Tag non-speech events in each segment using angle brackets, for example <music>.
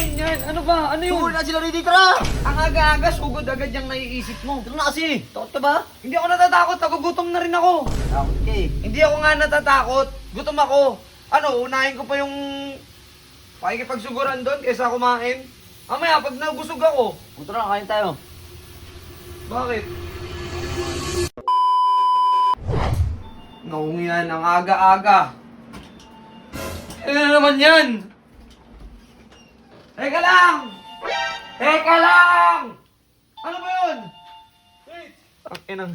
galawin yan? Ano ba? Ano yun? Sugod na sila ready, tara! Ang aga-aga, sugod agad yung naiisip mo. Tara na kasi! Takot ka ba? Hindi ako natatakot, nagugutom na rin ako. Takot ka eh. Hindi ako nga natatakot, gutom ako. Ano, unahin ko pa yung pakikipagsuguran doon kaysa kumain. Mamaya, pag nabusog ako, O tara, kain tayo. bakit? Yan, ang aga-aga. Ano na naman yan? Teka lang! Teka lang! Ano ba yun? Wait! Ang inang...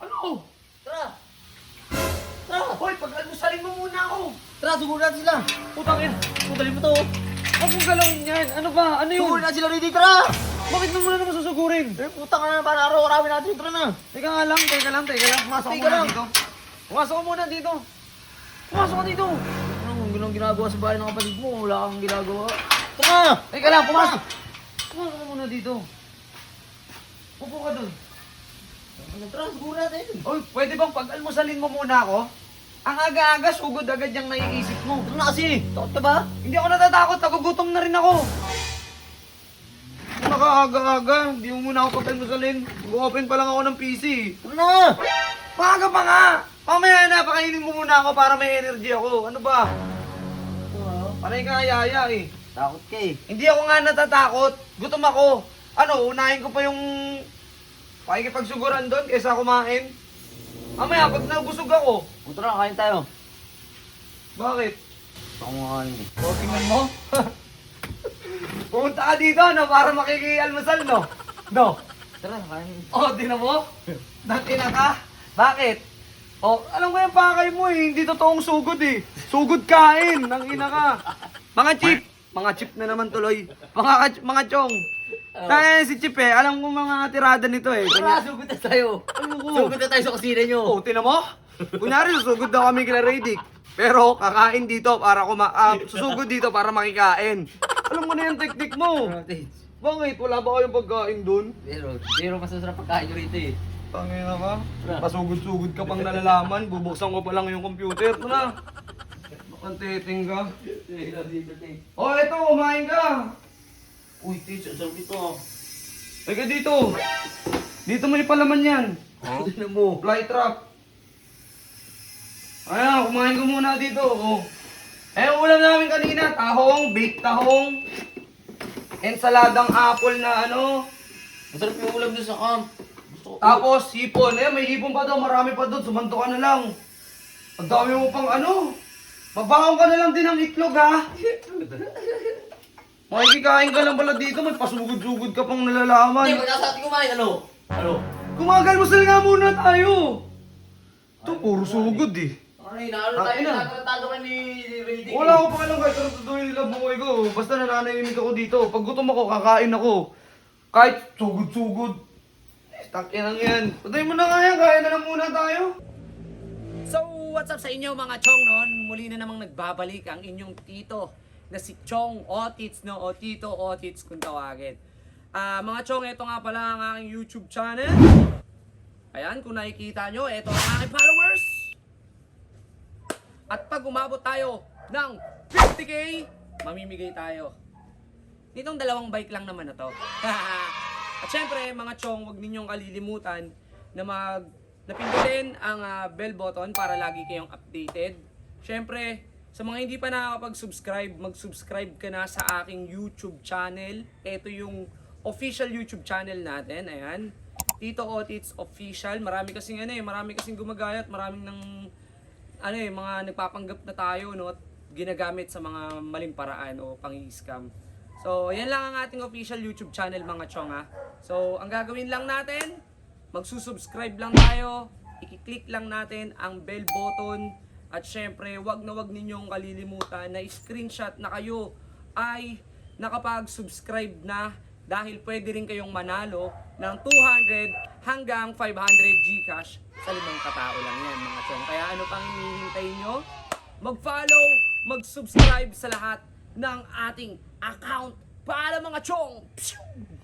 Ano? Tara! Tara! Hoy, pag-almusalin mo muna ako! Tara, sugod na sila! Putang ina! Sugudin mo to! Huwag mong galawin yan! Ano ba? Ano yun? Sugod na sila ready, tara! Bakit mo muna naman susugurin? Eh, putang ka na para araw-arawin natin. Tara na! Teka nga lang, teka lang, teka lang. Pumasok Teka muna lang. dito. Pumasok ka muna dito. Pumasok ka dito. Anong ginang ginagawa sa bahay ng kapatid mo? Wala kang ginagawa. Tara! Teka lang, pumasok. Pumasok ka muna dito. Upo ka. Ano, Tara, sugod natin. Oy, pwede bang pag-almusalin mo muna ako? Ang aga-aga, sugod agad yung naiisip mo. Tara na kasi! Takot ka ba? Hindi ako natatakot, nagugutom na rin ako. Nakaaga-aga, hindi mo muna ako pag-almusalin. Mag-open pa lang ako ng PC. Tara na! Maaga pa nga! Mamaya na, pakainin mo muna ako para may energy ako. Ano ba? Panay ka yaya eh. Takot ka eh. Hindi ako nga natatakot. Gutom ako. Ano, unahin ko pa yung pakikipagsuguran doon kaysa kumain. Mamaya, pag nabusog ako. O tara, kain tayo. Bakit? Ako nga kain eh. O, tingnan mo. <laughs> Pumunta ka dito, no? Para makikialmasal, no? No? Tara, kain. O, tinan mo? Datina ka? Bakit? O, alam ko yung pakay mo eh. Hindi totoong sugod eh. Sugod kain. Nang ina ka. Mga chip. Mga chip na naman tuloy. Mga, mga chong. Kaya si Chip eh. Alam ko mga tirada nito eh. Tara, sugod na tayo. Sugod na tayo sa kusina nyo. oh, tinan mo? Kunyari, susugod daw kami kila Radic. Pero kakain dito para kuma... ah, susugod dito para makikain. Alam mo na yung teknik mo. Bakit? Wala ba kayong pagkain dun? Pero, pero mas masarap pagkain nyo rito eh. Tangina ka. Pasugod-sugod ka pang nalalaman. Bubuksan ko pa lang yung computer. Ito na. Bakang titing ka. Oh, eto, kumain ka. Uy, Tits, ang sarap ito. Teka dito. Dito may palaman yan. Oh? <laughs> Tignan mo. Fly trap. Ayan, kumain ko muna dito. Oh. Eh, ang ulam namin kanina, tahong, baked tahong, ensaladang apple na ano, Masarap yung ulam dun sa camp. Tapos, hipon. Eh, may hipon pa daw. Marami pa doon. Sumanto ka na lang. Ang dami mo pang ano. Mabaon ka na lang din ng itlog, ha? <laughs> Makikikain ka lang pala dito. May pasugod-sugod ka pang Hindi, nalalaman. pag nasa atin kumain, ano? Ano? Kumagal mo nga muna tayo. Ito, puro sugod eh. Ano? Ano Ah, tayo? ina. Nagtatado ka ni. Wala ko pa alam kahit tutuloy nila buhay ko. Basta nananahimik ako dito. Pag gutom ako, kakain ako. Kahit sugod-sugod. Takin lang yan. Patay mo na nga yan. Kain na lang muna tayo. So, what's up sa inyo mga chong noon? Muli na namang nagbabalik ang inyong tito na si Chong Otits, no? O Tito Otits kung tawagin. Ah, mga chong, ito nga pala ang aking YouTube channel. Ayan, kung nakikita nyo, ito ang aking followers. At pag umabot tayo ng 50k, mamimigay tayo. Nitong dalawang bike lang naman na to. <laughs> At syempre, mga chong, huwag ninyong kalilimutan na mag napindutin ang ah, bell button para lagi kayong updated. Syempre, sa mga hindi pa nakakapag-subscribe, mag-subscribe ka na sa aking YouTube channel. Ito yung official YouTube channel natin. Ayan. Tito Otits Official. Marami kasing ano eh, marami kasing gumagayat, maraming ng ano eh, mga nagpapanggap na tayo, no? Ginagamit sa mga maling paraan o pang-scam. So, yan lang ang ating official YouTube channel mga chong ha. So, ang gagawin lang natin, magsusubscribe lang tayo, i-click lang natin ang bell button, at syempre, wag na wag ninyong kalilimutan na screenshot na kayo ay nakapag-subscribe na dahil pwede rin kayong manalo ng 200 hanggang 500 Gcash sa limang katao lang yan mga chong. Kaya ano pang hinihintay nyo? Mag-follow, mag-subscribe sa lahat ng ating account para mga chong! Pshoo!